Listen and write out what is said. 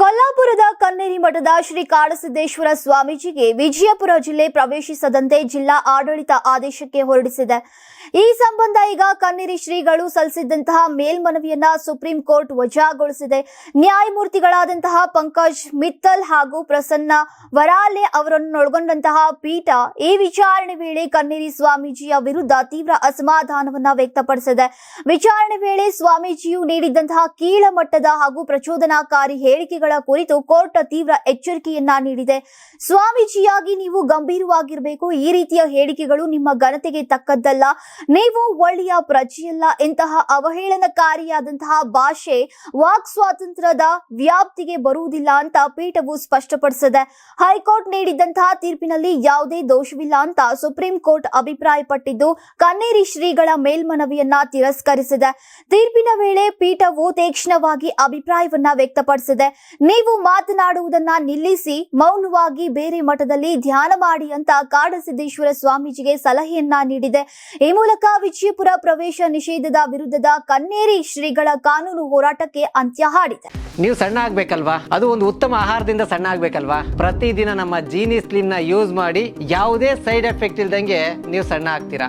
ಕೊಲ್ಲಾಪುರದ ಕನ್ನೇರಿ ಮಠದ ಶ್ರೀ ಕಾಡಸಿದ್ದೇಶ್ವರ ಸ್ವಾಮೀಜಿಗೆ ವಿಜಯಪುರ ಜಿಲ್ಲೆ ಪ್ರವೇಶಿಸದಂತೆ ಜಿಲ್ಲಾ ಆಡಳಿತ ಆದೇಶಕ್ಕೆ ಹೊರಡಿಸಿದೆ. ಈ ಸಂಬಂಧ ಈಗ ಕಣ್ಣೀರಿ ಶ್ರೀಗಳು ಸಲ್ಲಿಸಿದ್ದಂತಹ ಮೇಲ್ಮನವಿಯನ್ನ ಸುಪ್ರೀಂ ಕೋರ್ಟ್ ವಜಾಗೊಳಿಸಿದೆ. ನ್ಯಾಯಮೂರ್ತಿಗಳಾದಂತಹ ಪಂಕಜ್ ಮಿತ್ತಲ್ ಹಾಗೂ ಪ್ರಸನ್ನ ವರಾಲೆ ಅವರನ್ನೊಳಗೊಂಡಂತಹ ಪೀಠ ಈ ವಿಚಾರಣೆ ವೇಳೆ ಕನ್ನೇರಿ ಸ್ವಾಮೀಜಿಯ ವಿರುದ್ಧ ತೀವ್ರ ಅಸಮಾಧಾನವನ್ನ ವ್ಯಕ್ತಪಡಿಸಿದೆ. ವಿಚಾರಣೆ ವೇಳೆ ಸ್ವಾಮೀಜಿಯು ನೀಡಿದ್ದಂತಹ ಕೀಳಮಟ್ಟದ ಹಾಗೂ ಪ್ರಚೋದನಾಕಾರಿ ಹೇಳಿಕೆಗಳ ಕುರಿತು ಕೋರ್ಟ್ ತೀವ್ರ ಎಚ್ಚರಿಕೆಯನ್ನ ನೀಡಿದೆ. ಸ್ವಾಮೀಜಿಯಾಗಿ ನೀವು ಗಂಭೀರವಾಗಿರಬೇಕು. ಈ ರೀತಿಯ ಹೇಳಿಕೆಗಳು ನಿಮ್ಮ ಘನತೆಗೆ ತಕ್ಕದ್ದಲ್ಲ. ನೀವು ಒಳ್ಳೆಯ ಪ್ರಜೆಯಲ್ಲ, ಇಂತಹ ಅವಹೇಳನಕಾರಿಯಾದಂತಹ ಭಾಷೆ ವಾಕ್ ಸ್ವಾತಂತ್ರ್ಯದ ವ್ಯಾಪ್ತಿಗೆ ಬರುವುದಿಲ್ಲ ಅಂತ ಪೀಠವು ಸ್ಪಷ್ಟಪಡಿಸಿದೆ. ಹೈಕೋರ್ಟ್ ನೀಡಿದಂತಹ ತೀರ್ಪಿನಲ್ಲಿ ಯಾವುದೇ ದೋಷವಿಲ್ಲ ಅಂತ ಸುಪ್ರೀಂ ಕೋರ್ಟ್ ಅಭಿಪ್ರಾಯಪಟ್ಟಿದ್ದು, ಕನ್ನೇರಿ ಶ್ರೀಗಳ ಮೇಲ್ಮನವಿಯನ್ನ ತಿರಸ್ಕರಿಸಿದೆ. ತೀರ್ಪಿನ ವೇಳೆ ಪೀಠವು ತೀಕ್ಷ್ಣವಾಗಿ ಅಭಿಪ್ರಾಯವನ್ನ ವ್ಯಕ್ತಪಡಿಸಿದೆ. ನೀವು ಮಾತನಾಡುವುದನ್ನ ನಿಲ್ಲಿಸಿ, ಮೌನವಾಗಿ ಬೇರೆ ಮಠದಲ್ಲಿ ಧ್ಯಾನ ಮಾಡಿ ಅಂತ ಕಾಡಸಿದ್ದೇಶ್ವರ ಸ್ವಾಮೀಜಿಗೆ ಸಲಹೆಯನ್ನ ನೀಡಿದೆ. ಈ ಮೂಲಕ ವಿಜಯಪುರ ಪ್ರವೇಶ ನಿಷೇಧದ ವಿರುದ್ಧದ ಕನ್ನೇರಿ ಶ್ರೀಗಳ ಕಾನೂನು ಹೋರಾಟಕ್ಕೆ ಅಂತ್ಯ ಹಾಡಿದೆ. ನೀವು ಸಣ್ಣ ಆಗ್ಬೇಕಲ್ವಾ? ಅದು ಒಂದು ಉತ್ತಮ ಆಹಾರದಿಂದ ಸಣ್ಣ ಆಗ್ಬೇಕಲ್ವಾ? ಪ್ರತಿದಿನ ನಮ್ಮ ಜೀನಿ ಸ್ಲಿಮ್ನ ಯೂಸ್ ಮಾಡಿ ಯಾವುದೇ ಸೈಡ್ ಎಫೆಕ್ಟ್ ಇಲ್ದಂಗೆ ನೀವು ಸಣ್ಣ ಆಗ್ತೀರಾ?